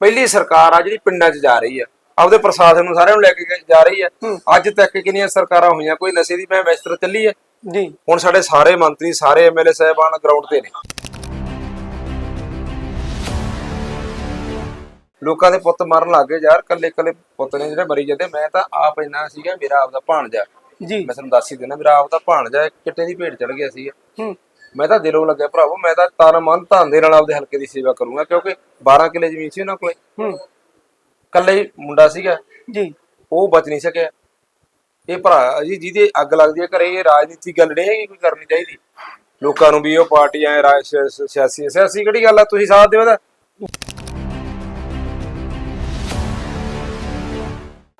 ਪਹਿਲੀ ਸਰਕਾਰ ਆ ਜਿਹੜੀ ਪਿੰਡਾਂ 'ਚ ਜਾ ਰਹੀ ਆ। ਆਪਦੇ ਪ੍ਰਸ਼ਾਸਨ ਨੂੰ ਸਾਰਿਆਂ ਨੂੰ ਲੈ ਕੇ ਜਾ ਰਹੀ ਆ। ਅੱਜ ਤੱਕ ਕਿੰਨੀਆਂ ਸਰਕਾਰਾਂ ਹੋਈਆਂ? ਕੋਈ ਨਸ਼ੇ ਦੀ ਮੈਂ ਵਿਸਤਰ ਚੱਲੀ ਆ? ਜੀ। ਹੁਣ ਸਾਡੇ ਸਾਰੇ ਮੰਤਰੀ ਸਾਰੇ ਐਮਐਲਏ ਸਾਹਿਬਾਨ ਗਰਾਊਂਡ ਤੇ ਨੇ। ਲੋਕਾਂ ਦੇ ਪੁੱਤ ਮਰਨ ਲੱਗੇ ਯਾਰ। ਕੱਲੇ ਕੱਲੇ ਪੁੱਤ ਨੇ ਜਿਹੜੇ ਮਰੀ ਜਾਂਦੇ। ਮੈਂ ਤਾਂ ਆਪ ਇੰਨਾ ਸੀਗਾ ਮੇਰਾ ਆਪਦਾ ਭਾਣਜਾ। ਜੀ। ਮੈਂ ਤੁਹਾਨੂੰ ਦੱਸ ਹੀ ਦੇਣਾ ਮੇਰਾ ਆਪਦਾ ਭਾਣਜਾ ਇੱਕ ਚਿੱਟੇ ਦੀ ਭੇਡ ਚੜ ਗਿਆ ਸੀ ਹੂੰ। ਮੈਂ ਤਾਂ ਦਿਲੋਂ ਲੱਗਿਆ ਭਰਾਵੋ ਮੈਂ ਤਾਂ ਤਨ ਮਨ ਧਨ ਦੇ ਨਾਲ ਆਪਦੇ ਹਲਕੇ ਦੀ ਸੇਵਾ ਕਰੂੰਗਾ ਕਿਉਂਕਿ 12 ਕਿੱਲੇ ਜ਼ਮੀਨ ਸੀ ਉਹਨਾਂ ਕੋਲੇ। ਹੂੰ। ਕੱਲੇ ਹੀ ਮੁੰਡਾ ਸੀਗਾ। ਜੀ। ਉਹ ਬਚ ਨਹੀਂ ਸਕਿਆ। ਇਹ ਭਰਾ ਜੀ ਜਿਹਦੇ ਅੱਗ ਲੱਗਦੀ ਹੈ ਘਰੇ ਇਹ ਰਾਜਨੀਤੀ ਗੱਲ ਨਹੀਂ ਹੈਗੀ ਕੋਈ ਕਰਨੀ ਚਾਹੀਦੀ। ਲੋਕਾਂ ਨੂੰ ਵੀ ਉਹ ਪਾਰਟੀਆਂ ਹੈ, ਰਾਜ ਸਿ- ਸਿ- ਸਿਆਸੀ ਸਿਆਸੀ ਕਿਹੜੀ ਗੱਲ ਆ ਤੁਸੀਂ ਸਾਥ ਦਿਓ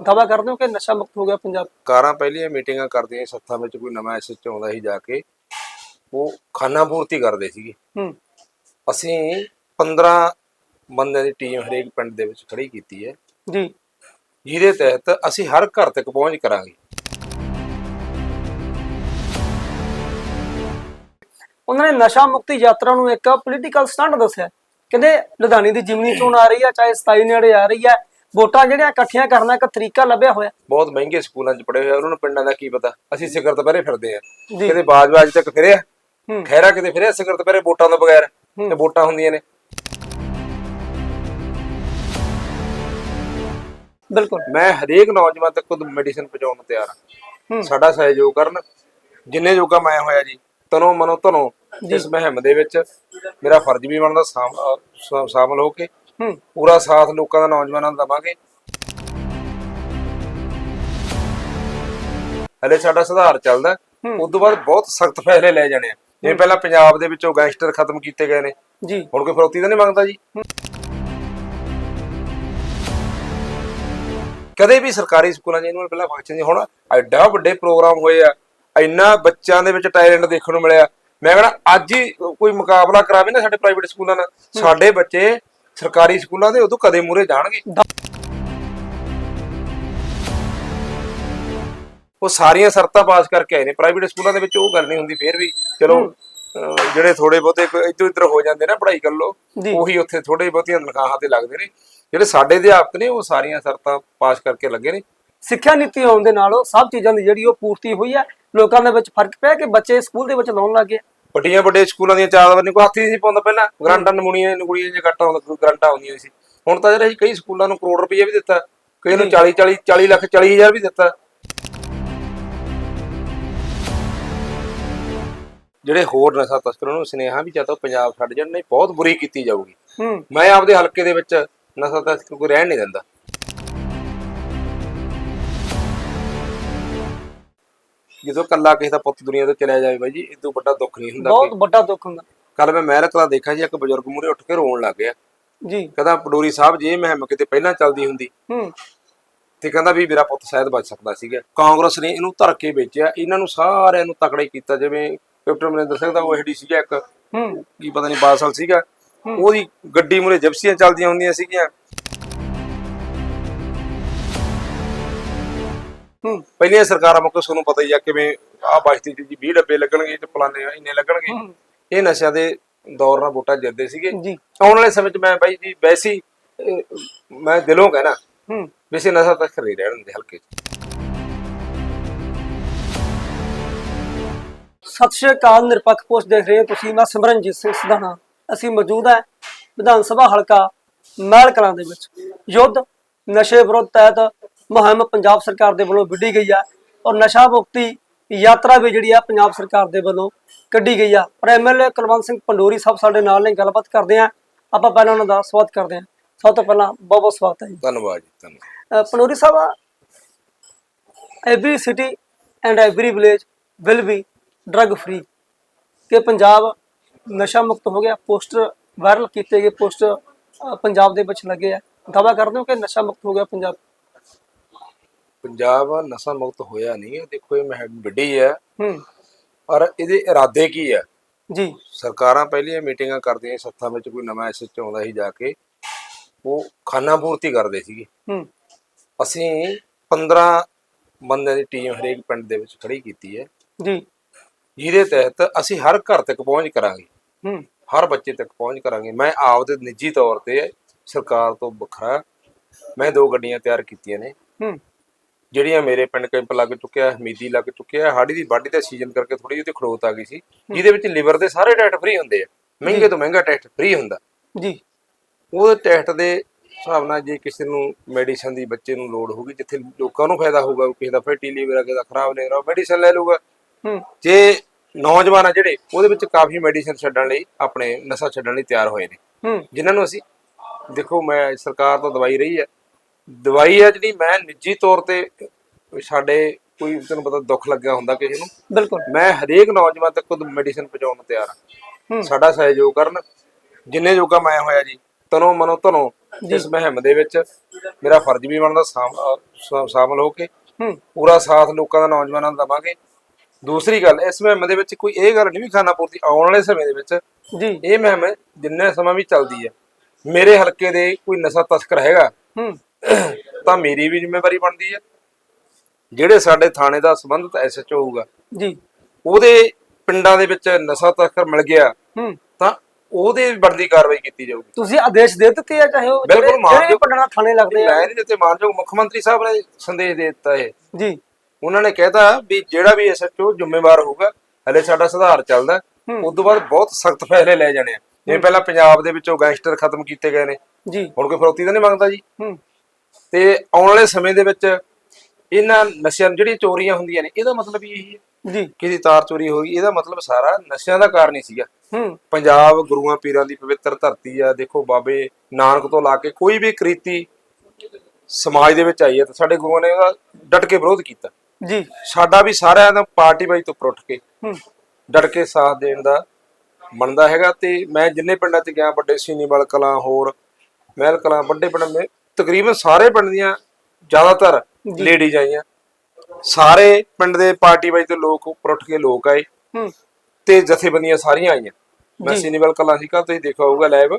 ਦਾਵਾ ਕਰਦੇ ਹੋ ਕਿ ਨਸ਼ਾ ਮੁਕਤ ਹੋ ਗਿਆ ਪੰਜਾਬ? ਕਾਰਾਂ ਪਹਿਲੀਆਂ ਮੀਟਿੰਗਾਂ ਕਰਦੀਆਂ ਸੱਥਾਂ ਵਿੱਚ ਕੋਈ ਨਵਾਂ ਐਸਐਚ ਆਉਂਦਾ ਸੀ ਜਾ ਕੇ। ਉਹ ਖਾਨਾ ਪੂਰਤੀ ਕਰਦੇ ਸੀਗੇ। ਹੂੰ। ਅਸੀਂ 15 ਬੰਦਿਆਂ ਦੀ ਟੀਮ ਹਰੇਕ ਪਿੰਡ ਦੇ ਵਿੱਚ ਖੜੀ ਕੀਤੀ ਹੈ। ਜੀ। ਜਿਹਦੇ ਤਹਿਤ ਅਸੀਂ ਹਰ ਘਰ ਤੱਕ ਪਹੁੰਚ ਕਰਾਂਗੇ। ਉਹਨਾਂ ਨੇ ਨਸ਼ਾ ਮੁਕਤੀ ਯਾਤਰਾ ਨੂੰ ਇੱਕ ਪੋਲੀਟੀਕਲ ਸਟੰਟ ਦੱਸਿਆ। ਕਹਿੰਦੇ ਲੁਧਿਆਣੇ ਦੀ ਜਿਮਨੀ ਚੋਣ ਆ ਰਹੀ ਆ ਚਾਹੇ 27 ਨੇੜੇ ਆ ਰਹੀ ਹੈ। ਵੋਟਾਂ ਜਿਹੜੀਆਂ ਇਕੱਠੀਆਂ ਕਰਨਾ ਇੱਕ ਤਰੀਕਾ ਲੱਭਿਆ ਹੋਇਆ। ਬਹੁਤ ਮਹਿੰਗੇ ਸਕੂਲਾਂ 'ਚ ਪੜ੍ਹੇ ਹੋਏ ਆ, ਉਹਨਾਂ ਨੂੰ ਪਿੰਡਾਂ ਦਾ ਕੀ ਪਤਾ? ਅਸੀਂ ਸਿਖਰ ਦੁਪਹਿਰੇ ਫਿਰਦੇ ਆ। ਕਿਤੇ ਬਾਜ-ਬਾਜ ਤੱਕ ਫਿਰਿਆ? ਖੈਰਾ ਕਿਤੇ ਫਿਰਿਆ ਸਿਖਰ ਦੁਪਹਿਰੇ ਵੋਟਾਂ ਤੋਂ ਬਗੈਰ? ਤੇ ਵੋਟਾਂ ਹੁੰਦੀਆਂ ਨੇ। ਬਿਲਕੁਲ। ਮੈਂ ਹਰੇਕ ਨੌਜਵਾਨ ਤੱਕ ਖੁਦ ਮੈਡੀਸਨ ਪਹੁੰਚਾਉਣ ਨੂੰ ਤਿਆਰ ਹਾਂ। ਸਾਡਾ ਸਹਿਯੋਗ ਕਰਨ। ਜਿੰਨੇ ਜੋਗਾ ਮੈਂ ਹੋਇਆ ਜੀ ਤਨੋ ਮਨੋ ਧਨੋ ਇਸ ਮਹਿੰਮ ਦੇ ਵਿੱਚ ਮੇਰਾ ਫਰਜ਼ ਵੀ ਬਣਦਾ ਸ਼ਾਮਲ ਹੋ ਕੇ। ਪੂਰਾ ਸਾਥ ਲੋਕਾਂ ਦਾ ਨੌਜਵਾਨਾਂ ਨੂੰ ਦਵਾਂਗੇ। ਹਲੇ ਸਾਡਾ ਸੁਧਾਰ ਚੱਲਦਾ। ਉਸ ਤੋਂ ਬਾਅਦ ਬਹੁਤ ਸਖਤ ਫੈਸਲੇ ਲੈ ਜਾਣੇ ਆ। ਜਿਵੇਂ ਪਹਿਲਾਂ ਪੰਜਾਬ ਦੇ ਵਿੱਚੋਂ ਗੈਂਗਸਟਰ ਖਤਮ ਕੀਤੇ ਗਏ ਨੇ। ਜੀ। ਹੁਣ ਕੋਈ ਫਰੋਤੀ ਤਾਂ ਨਹੀਂ ਮੰਗਦਾ ਜੀ? ਕਦੇ ਵੀ ਸਰਕਾਰੀ ਸਕੂਲਾਂ 'ਚ ਇਹਨੂੰ ਪਹਿਲਾਂ ਫੰਕਸ਼ਨ ਹੁਣ ਐਡਾ ਵੱਡੇ ਪ੍ਰੋਗਰਾਮ ਹੋਏ ਆ ਇੰਨਾ ਬੱਚਿਆਂ ਦੇ ਵਿੱਚ ਟੈਲੈਂਟ ਦੇਖਣ ਨੂੰ ਮਿਲਿਆ। ਮੈਂ ਕਹਿੰਦਾ ਅੱਜ ਹੀ ਕੋਈ ਮੁਕਾਬਲਾ ਕਰਾਵੇ ਨਾ ਸਾਡੇ ਪ੍ਰਾਈਵੇਟ ਸਕੂਲਾਂ ਨਾਲ ਸਾਡੇ ਬੱਚੇ ਸਰਕਾਰੀ ਸਕੂਲਾਂ ਦੇ ਉਦੋਂ ਕਦੇ ਮੂਰੇ ਜਾਣਗੇ। ਉਹ ਸਾਰੀਆਂ ਸ਼ਰਤਾਂ ਪਾਸ ਕਰਕੇ ਆਏ ਨੇ। ਪ੍ਰਾਈਵੇਟ ਸਕੂਲਾਂ ਦੇ ਵਿੱਚ ਉਹ ਗੱਲ ਨਹੀਂ ਹੁੰਦੀ ਫੇਰ ਵੀ ਚਲੋ ਜਿਹੜੇ ਥੋੜੇ ਬਹੁਤੇ ਇੱਧਰ ਇੱਧਰ ਹੋ ਜਾਂਦੇ ਨਾ ਪੜ੍ਹਾਈ ਕਰ ਲੋ। ਉਹੀ ਉੱਥੇ ਥੋੜੇ ਬਹੁਤੀਆਂ ਤਨਖਾਹਾਂ ਤੇ ਲੱਗਦੇ ਨੇ। ਜਿਹੜੇ ਸਾਡੇ ਅਧਿਆਪਕ ਨੇ ਉਹ ਸਾਰੀਆਂ ਸ਼ਰਤਾਂ ਪਾਸ ਕਰਕੇ ਲੱਗੇ ਨੇ। ਸਿੱਖਿਆ ਨੀਤੀ ਆਉਣ ਦੇ ਨਾਲ ਉਹ ਸਭ ਚੀਜ਼ਾਂ ਦੀ ਜਿਹੜੀ ਉਹ ਪੂਰਤੀ ਹੋਈ ਹੈ ਲੋਕਾਂ ਦੇ ਵਿੱਚ ਫ਼ਰਕ ਪਿਆ ਕਿ ਬੱਚੇ ਸਕੂਲ ਦੇ ਵਿੱਚ ਲਾਉਣ ਲੱਗੇ ਵੱਡੀਆਂ ਵੱਡੇ ਸਕੂਲਾਂ ਦੀਆਂ ਚਾਰ ਵਰਨੀ ਕੋਈ ਹੱਥ ਨਹੀਂ ਸੀ ਪਾਉਂਦਾ ਪਹਿਲਾਂ। ਗ੍ਰਾਂਟਾਂ ਨਮੂਨੀਆਂ ਨਗੁੜੀਆਂ ਜੇ ਘੱਟ ਆਉਂਦਾ ਗ੍ਰਾਂਟਾਂ ਆਉਂਦੀਆਂ ਸੀ। ਹੁਣ ਤਾਂ ਜਿਹੜੇ ਅਸੀਂ ਕਈ ਸਕੂਲਾਂ ਨੂੰ ਕਰੋੜ ਰੁਪਏ ਵੀ ਦਿੱਤਾ ਕਈ ਨੂੰ 40 40 40 ਲੱਖ 40 ਹਜ਼ਾਰ ਵੀ ਦਿੱਤਾ। ਜਿਹੜੇ ਹੋਰ ਨਸ਼ਾ ਤਸਕਰਾਂ ਨੂੰ ਸੁਨੇਹਾ ਵੀ ਚਾਹਤਾ ਪੰਜਾਬ ਛੱਡ ਜਾਣ ਨਹੀਂ ਬਹੁਤ ਬੁਰੀ ਕੀਤੀ ਜਾਊਗੀ। ਮੈਂ ਆਪਦੇ ਹਲਕੇ ਦੇ ਵਿੱਚ ਨਸ਼ਾ ਤਸਕਰ ਕੋਈ ਰਹਿਣ ਨਹੀਂ ਦਿੰਦਾ। ਜਦੋਂ ਕੱਲਾ ਕਿਸੇ ਦਾ ਪੁੱਤ ਦੁਨੀਆ ਤੋਂ ਚਲਿਆ ਜਾਵੇ ਬਾਈ ਜੀ ਇਦੋਂ ਵੱਡਾ ਦੁੱਖ ਨਹੀਂ ਹੁੰਦਾ ਬਹੁਤ ਵੱਡਾ ਦੁੱਖ ਹੁੰਦਾ। ਕੱਲ ਮੈਂ ਮਹਿਲ ਕਲਾਂ ਦੇਖਿਆ ਜੀ ਇੱਕ ਬਜ਼ੁਰਗ ਮੂਰੇ ਉੱਠ ਕੇ ਰੋਣ ਲੱਗ ਗਿਆ। ਜੀ। ਕਹਿੰਦਾ ਪਡੋਰੀ ਸਾਹਿਬ ਜੇ ਮਹਿਮ ਕਿਤੇ ਪਹਿਲਾਂ ਚੱਲਦੀ ਹੁੰਦੀ ਹੂੰ। ਤੇ ਕਹਿੰਦਾ ਵੀ ਮੇਰਾ ਪੁੱਤ ਸ਼ਾਇਦ ਬਚ ਸਕਦਾ ਸੀਗਾ। ਕਾਂਗਰਸ ਨੇ ਇਹਨੂੰ ਧਰ ਕੇ ਵੇਚਿਆ। ਇਹਨਾਂ ਨੂੰ ਸਾਰਿਆਂ ਨੂੰ ਤਕੜਾ ਕੀਤਾ ਜਿਵੇਂ ਕੈਪਟਨ ਅਮਰਿੰਦਰ ਸਿੰਘ ਦਾ ਉਹ ਏਡੀ ਸੀਗਾ ਇੱਕ ਹੂੰ। ਕੀ ਪਤਾ ਨਹੀਂ ਬਾਦਸ਼ਾਹ ਸੀਗਾ। ਉਹਦੀ ਗੱਡੀ ਮੂਰੇ ਜਿਪਸੀਆਂ ਚੱਲਦੀਆਂ ਹੁੰਦੀਆਂ ਸੀਗੀਆਂ। ਹੂੰ। ਪਹਿਲੀਆਂ ਸਰਕਾਰਾਂ ਮੁੱਕ ਤੁਹਾਨੂੰ ਪਤਾ ਹੀ ਆ ਕਿਵੇਂ ਆ ਬਸਤੀ ਚ ਜੀ 20 ਡੱਬੇ ਲੱਗਣਗੇ ਤੇ ਫਲਾਣੇ ਇੰਨੇ ਲੱਗਣਗੇ। ਇਹ ਨਸ਼ਿਆਂ ਦੇ ਦੌਰ ਨਾਲ ਵੋਟਾਂ ਜਿੱਤਦੇ ਸੀਗੇ। ਜੀ। ਆਉਣ ਵਾਲੇ ਸਮੇਂ 'ਚ ਮੈਂ ਬਾਈ ਜੀ ਵੈਸੀ ਮੈਂ ਦਿਲੋਂ ਕਹਿਣਾ ਹੂੰ। ਵੈਸੇ ਨਸ਼ਾ ਤੱਕ ਨਹੀਂ ਰਹਿਣ ਦੇ ਹਲਕੇ 'ਚ। ਸਤਿ ਸ਼੍ਰੀ ਅਕਾਲ ਨਿਰਪੱਖ ਪੋਸਟ ਦੇਖ ਰਹੇ ਹੋ ਤੁਸੀਂ ਮੈਂ ਸਿਮਰਨਜੀਤ ਸਿੰਘ ਸਿਧਾਣਾ। ਅਸੀਂ ਮੌਜੂਦ ਹਾਂ ਵਿਧਾਨ ਸਭਾ ਹਲਕਾ ਮਹਿਲ ਕਲਾਂ ਦੇ ਵਿੱਚ। ਯੁੱਧ ਨਸ਼ੇ ਵਿਰੁੱਧ ਤਹਿਤ ਮੁਹਿੰਮ ਪੰਜਾਬ ਸਰਕਾਰ ਦੇ ਵੱਲੋਂ ਵਿੱਢੀ ਗਈ ਹੈ ਔਰ ਨਸ਼ਾ ਮੁਕਤੀ ਯਾਤਰਾ ਵੀ ਜਿਹੜੀ ਆ ਪੰਜਾਬ ਸਰਕਾਰ ਦੇ ਵੱਲੋਂ ਕੱਢੀ ਗਈ ਆ। ਪਰ ਐਮਐਲਏ ਕੁਲਵੰਤ ਸਿੰਘ ਪੰਡੋਰੀ ਸਾਹਿਬ ਸਾਡੇ ਨਾਲ ਨੇ ਗੱਲਬਾਤ ਕਰਦੇ ਆ ਆਪਾਂ ਪਹਿਲਾਂ ਉਹਨਾਂ ਦਾ ਸਵਾਗਤ ਕਰਦੇ ਹਾਂ। ਸਭ ਤੋਂ ਪਹਿਲਾਂ ਬਹੁਤ ਬਹੁਤ ਸਵਾਗਤ ਹੈ ਜੀ। ਧੰਨਵਾਦ ਜੀ ਧੰਨਵਾਦ। Pandori Sahib every city and every village will be. Drug free ਕਿ ਪੰਜਾਬ ਨਸ਼ਾ ਮੁਕਤ ਹੋ ਗਿਆ ਪੋਸਟਰ ਵਾਇਰਲ ਕੀਤੇ ਗਏ ਪੋਸਟਰ ਪੰਜਾਬ ਦੇ ਵਿੱਚ ਲੱਗੇ ਆ। ਦਾਵਾ ਕਰਦੇ ਹੋ ਕਿ ਨਸ਼ਾ ਮੁਕਤ ਹੋ ਗਿਆ ਪੰਜਾਬ? ਪੰਜਾਬ ਨਸ਼ਾ ਮੁਕਤ ਹੋਇਆ ਨਹੀਂ ਹੈ। ਦੇਖੋ ਇਹ ਮਹਿਮ ਵੱਡੀ ਹੈ। ਹੂੰ। ਪਰ ਇਹਦੇ ਇਰਾਦੇ ਕੀ ਹੈ? ਜੀ। ਸਰਕਾਰਾਂ ਪਹਿਲੀਆਂ ਮੀਟਿੰਗਾਂ ਕਰਦੀਆਂ ਸੀ, ਸੱਥਾਂ ਵਿੱਚ ਕੋਈ ਨਵਾਂ ਐਸਐਚ ਆਉਂਦਾ ਸੀ ਜਾ ਕੇ ਉਹ ਖਾਨਾ ਪੂਰਤੀ ਕਰਦੇ ਸੀਗੇ। ਹੂੰ। ਅਸੀਂ 15 ਬੰਦਿਆਂ ਦੀ ਟੀਮ ਹਰੇਕ ਪਿੰਡ ਦੇ ਵਿੱਚ ਖੜੀ ਕੀਤੀ ਹੈ। ਜੀ। ਜਿਹਦੇ ਤਹਿਤ ਅਸੀਂ ਹਰ ਘਰ ਤੱਕ ਪਹੁੰਚ ਕਰਾਂਗੇ। ਹੂੰ। ਹਰ ਬੱਚੇ ਤੱਕ ਪਹੁੰਚ ਕਰਾਂਗੇ। ਮੈਂ ਆਪਦੇ ਨਿੱਜੀ ਤੌਰ ਤੇ ਸਰਕਾਰ ਤੋਂ ਵੱਖਰਾ ਮੈਂ ਦੋ ਗੱਡੀਆਂ ਤਿਆਰ ਕੀਤੀਆਂ ਨੇ। ਹੂੰ। ਜਿਹੜੀਆਂ ਮੇਰੇ ਪਿੰਡ ਕੈਂਪ ਲੱਗ ਚੁੱਕਿਆ ਹਮੀਦੀ ਲੱਗ ਚੁੱਕਿਆ ਹਾੜੀ ਦੀ ਵਾਢੀ ਦਾ ਸੀਜ਼ਨ ਕਰਕੇ ਥੋੜੀ ਜਿਹੀ ਖੜੋਤ ਆ ਗਈ ਸੀ। ਜਿਹਦੇ ਵਿੱਚ ਲਿਵਰ ਦੇ ਸਾਰੇ ਟੈਸਟ ਫ੍ਰੀ ਹੁੰਦੇ ਆ। ਮਹਿੰਗੇ ਤੋਂ ਮਹਿੰਗਾ ਟੈਸਟ ਫ੍ਰੀ ਹੁੰਦਾ। ਜੀ। ਉਹ ਟੈਸਟ ਦੇ ਹਿਸਾਬ ਨਾਲ ਜੇ ਕਿਸੇ ਨੂੰ ਮੈਡੀਸਨ ਦੀ ਬੱਚੇ ਨੂੰ ਲੋੜ ਹੋਊਗੀ ਜਿੱਥੇ ਲੋਕਾਂ ਨੂੰ ਫਾਇਦਾ ਹੋਊਗਾ ਕਿਸੇ ਦਾ ਫੈਟੀ ਲੀਵਰ ਆ ਕਿਸੇ ਦਾ ਖਰਾਬ ਲਿਵਰ ਆ ਮੈਡੀਸਨ ਲੈ ਲਊਗਾ। ਜੇ ਨੌਜਵਾਨ ਆ ਜਿਹੜੇ ਉਹਦੇ ਵਿੱਚ ਕਾਫੀ ਮੈਡੀਸਨ ਛੱਡਣ ਲਈ ਆਪਣੇ ਨਸ਼ਾ ਛੱਡਣ ਲਈ ਤਿਆਰ ਹੋਏ ਨੇ। ਜਿਨ੍ਹਾਂ ਨੂੰ ਅਸੀਂ ਦੇਖੋ ਮੈਂ ਸਰਕਾਰ ਤੋਂ ਦਵਾਈ ਰਹੀ ਹੈ। ਦਵਾਈ ਹੈ ਜਿਹੜੀ ਮੈਂ ਨਿੱਜੀ ਤੌਰ ਤੇ ਸਾਡੇ ਕੋਈ ਤੈਨੂੰ ਪਤਾ ਦੁੱਖ ਲੱਗਿਆ ਹੁੰਦਾ ਕਿਸੇ ਨੂੰ। ਬਿਲਕੁਲ। ਮੈਂ ਹਰੇਕ ਨੌਜਵਾਨ ਤੱਕ ਖੁਦ ਮੈਡੀਸਨ ਪਹੁੰਚਾਉਣ ਨੂੰ ਤਿਆਰ ਹਾਂ। ਸਾਡਾ ਸਹਿਯੋਗ ਕਰਨ। ਜਿੰਨੇ ਜੋਗਾ ਮੈਂ ਹੋਇਆ ਜੀ ਤਨੋ ਮਨੋ ਧਨੋ ਇਸ ਮਹਿੰਮ ਦੇ ਵਿੱਚ ਮੇਰਾ ਫਰਜ਼ ਵੀ ਬਣਦਾ ਸ਼ਾਮਲ ਹੋ ਕੇ ਪੂਰਾ ਸਾਥ ਲੋਕਾਂ ਦਾ ਨੌਜਵਾਨਾਂ ਨੂੰ ਦਵਾਂਗੇ। ਦੂਸਰੀ ਗੱਲ ਇਸ ਮਹਿੰਮ ਦੇ ਵਿੱਚ ਕੋਈ ਇਹ ਗੱਲ ਨਹੀਂ ਵੀ ਖਾਣਾ ਪੂਰਤੀ ਆਉਣ ਵਾਲੇ ਸਮੇਂ ਦੇ ਵਿੱਚ ਜੀ। ਇਹ ਮਹਿੰਮ ਜਿੰਨਾ ਸਮਾਂ ਵੀ ਚੱਲਦੀ ਹੈ। ਮੇਰੇ ਹਲਕੇ ਦੇ ਕੋਈ ਨਸ਼ਾ ਤਸਕਰ ਹੈਗਾ ਹੂੰ। ਤਾਂ ਮੇਰੀ ਵੀ ਜ਼ਿੰਮੇਵਾਰੀ ਬਣਦੀ ਹੈ। ਜਿਹੜੇ ਸਾਡੇ ਥਾਣੇ ਦਾ ਸੰਬੰਧਿਤ ਐਸਐਚਓ ਹੋਊਗਾ ਜੀ। ਉਹਦੇ ਪਿੰਡਾਂ ਦੇ ਵਿੱਚ ਨਸ਼ਾ ਤਸਕਰ ਮਿਲ ਗਿਆ ਹੂੰ। ਤਾਂ ਉਹਦੇ ਬਣਦੀ ਕਾਰਵਾਈ ਕੀਤੀ ਜਾਊਗੀ। ਤੁਸੀਂ ਆਦੇਸ਼ ਦੇ ਦਿੱਤੇ ਆ ਚਾਹੇ ਉਹ ਬਿਲਕੁਲ। ਪਿੰਡਾਂ ਥਾਣੇ ਲੱਗਦੇ ਆ? ਮੈਂ ਨਹੀਂ ਦਿੱਤੇ ਮਾਨਯੋਗ ਮੁੱਖ ਮੰਤਰੀ ਸਾਹਿਬ ਨੇ ਸੰਦੇਸ਼ ਦੇ ਦਿੱਤਾ ਇਹ। ਜੀ। ਉਹਨਾਂ ਨੇ ਕਹਿਤਾ ਵੀ ਜਿਹੜਾ ਵੀ ਐਸਐਚਓ ਜ਼ਿੰਮੇਵਾਰ ਹੋਊਗਾ ਹਲੇ ਸਾਡਾ ਸੁਧਾਰ ਚੱਲਦਾ ਉਸ ਤੋਂ ਬਾਅਦ ਬਹੁਤ ਸਖਤ ਫੈਸਲੇ ਲੈ ਜਾਣੇ ਆ। ਜਿਵੇਂ ਪਹਿਲਾਂ ਪੰਜਾਬ ਦੇ ਵਿੱਚੋਂ ਗੈਂਗਸਟਰ ਖਤਮ ਕੀਤੇ ਗਏ ਨੇ। ਜੀ। ਹੁਣ ਕੋਈ ਫਰੋਤੀ ਤਾਂ ਨਹੀਂ ਮੰਗਦਾ ਜੀ। ਹੂੰ। ਤੇ ਆਉਣ ਵਾਲੇ ਸਮੇਂ ਦੇ ਵਿੱਚ ਇਹਨਾਂ ਨਸ਼ਿਆਂ ਜਿਹੜੀਆਂ ਚੋਰੀਆਂ ਹੁੰਦੀਆਂ ਨੇ ਇਹਦਾ ਮਤਲਬ ਹੀ ਇਹੀ ਹੈ ਜੀ। ਕਿਸੇ ਦੀ ਤਾਰ ਚੋਰੀ ਹੋ ਗਈ। ਇਹਦਾ ਮਤਲਬ ਸਾਰਾ ਨਸ਼ਿਆਂ ਦਾ ਕਾਰਨ ਹੀ ਸੀਗਾ। ਹੂੰ। ਪੰਜਾਬ ਗੁਰੂਆਂ ਪੀਰਾਂ ਦੀ ਪਵਿੱਤਰ ਧਰਤੀ ਆ। ਦੇਖੋ ਬਾਬੇ ਨਾਨਕ ਤੋਂ ਲਾ ਕੇ ਕੋਈ ਵੀ ਕ੍ਰੀਤੀ ਸਮਾਜ ਦੇ ਵਿੱਚ ਆਈ ਹੈ ਤਾਂ ਸਾਡੇ ਗੁਰੂਆਂ ਨੇ ਉਹਦਾ ਡਟ ਕੇ ਵਿਰੋਧ ਕੀਤਾ। ਜੀ। ਸਾਡਾ ਵੀ ਸਾਰਿਆਂ ਦਾ ਪਾਰਟੀ ਬਾਈ ਤੋਂ ਉੱਠ ਕੇ ਹੂੰ। ਡਟ ਕੇ ਸਾਥ ਦੇਣ ਦਾ ਬਣਦਾ ਹੈਗਾ ਤੇ ਮੈਂ ਜਿੰਨੇ ਪਿੰਡਾਂ 'ਚ ਗਿਆ ਵੱਡੇ ਸੀਨੀਵਾਲ ਕਲਾਂ ਹੋਰ ਮਹਿਲ ਕਲਾਂ ਵੱਡੇ ਪਿੰਡ ਮੇ ਤਕਰੀਬਨ ਸਾਰੇ ਪਿੰਡ ਦੀਆਂ ਜ਼ਿਆਦਾਤਰ ਲੇਡੀਜ਼ ਆਈਆਂ। ਸਾਰੇ ਪਿੰਡ ਦੇ ਪਾਰਟੀ ਬਾਈ ਤੋਂ ਲੋਕ ਉੱਪਰ ਉੱਠ ਕੇ ਲੋਕ ਆਏ। ਹੂੰ। ਤੇ ਜਥੇਬੰਦੀਆਂ ਸਾਰੀਆਂ ਆਈਆਂ। ਮੈਂ ਸੀਨੀਵਾਲ ਕਲਾਂ ਸੀ ਕੱਲ ਤੁਸੀਂ ਦੇਖਿਆ ਹੋਊਗਾ ਲਾਈਵ